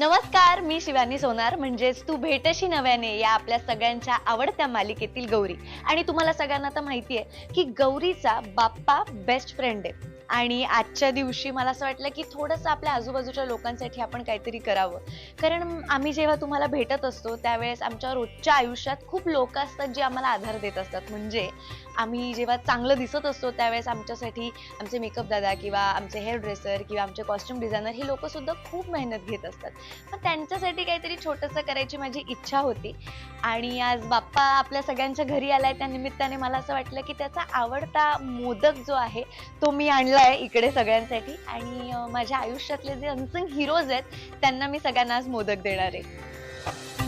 नमस्कार मी शिवानी सोनार. म्हणजेच तू भेटशी नव्याने या आपल्या सगळ्यांच्या आवडत्या मालिकेतील गौरी. आणि तुम्हाला सगळ्यांना तर माहिती आहे की गौरीचा बाप्पा बेस्ट फ्रेंड आहे. आणि आजच्या दिवशी मला असं वाटलं की थोडंसं आपल्या आजूबाजूच्या लोकांसाठी आपण काहीतरी करावं. कारण आम्ही जेव्हा तुम्हाला भेटत असतो त्यावेळेस आमच्या रोजच्या आयुष्यात खूप लोक असतात जे आम्हाला आधार देत असतात. म्हणजे आम्ही जेव्हा चांगलं दिसत असतो त्यावेळेस आमच्यासाठी आमचे मेकअप दादा किंवा आमचे हेअर ड्रेसर किंवा आमचे कॉस्ट्युम डिझायनर हे लोक सुद्धा खूप मेहनत घेत असतात. मग त्यांच्यासाठी काहीतरी छोटंसं करायची माझी इच्छा होती. आणि आज बाप्पा आपल्या सगळ्यांच्या घरी आलाय. त्या निमित्ताने मला असं वाटलं की त्याचा आवडता मोदक जो आहे तो मी आणलाय इकडे सगळ्यांसाठी. आणि माझ्या आयुष्यातले जे अनसंग हिरोज आहेत त्यांना मी सगळ्यांना आज मोदक देणार आहे.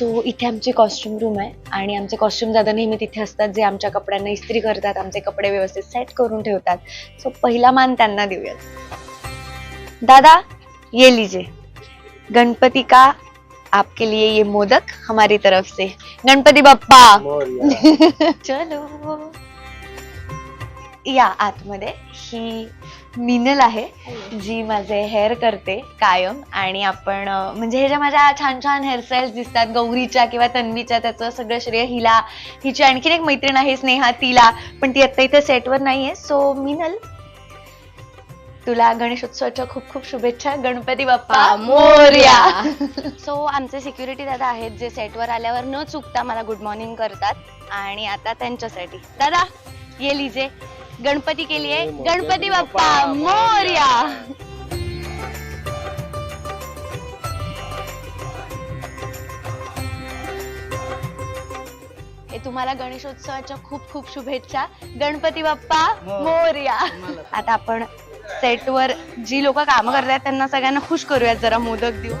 सो इथे आमचे कॉस्ट्युम रूम आहे आणि आमचे कॉस्ट्युम दादा नेहमी तिथे असतात जे आमच्या कपड्यांना इस्त्री करतात आमचे कपडे व्यवस्थित सेट करून ठेवतात. सो पहिला मान त्यांना देऊयात. दादा ये लीजिए. गणपति का आपके लिए ये मोदक हमारी तरफ से? गणपति बाप्पा. चलो. या आतमध्ये ही मिनल आहे जी माझे हेअर करते कायम. आणि आपण म्हणजे ह्या ज्या माझ्या छान छान हेअरस्टाईल्स दिसतात गौरीच्या किंवा तन्वीच्या त्याचं सगळं श्रेय हिला हिची आणखीन एक मैत्रीण आहे स्नेहा तिला. पण ती आता इथे सेटवर नाहीये सो मिनल तुला गणेशोत्सवाच्या खूप खूप शुभेच्छा. गणपती बाप्पा मोर्या. सो आमचे सिक्युरिटी दादा आहेत जे सेटवर आल्यावर न चुकता मला गुड मॉर्निंग करतात. आणि आता त्यांच्यासाठी. दादा ये लीजिए गणपती के लिए गणपती बाप्पा मोर्या. हे तुम्हाला गणेशोत्सवाच्या खूप खूप शुभेच्छा. गणपती बाप्पा मोर्या. आता आपण सेटवर जी लोक काम करतात त्यांना सगळ्यांना खुश करूयात जरा मोदक देऊ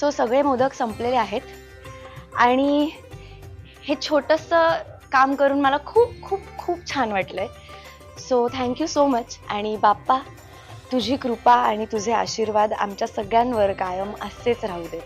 सो सगळे मोदक संपलेले आहेत. आणि हे छोटंसं काम करून मला खूप खूप खूप छान वाटलंय. So thank you so much. आणि बाप्पा तुझी कृपा आणि तुझे आशीर्वाद आमच्या सगळ्यांवर कायम असेच राहू दे.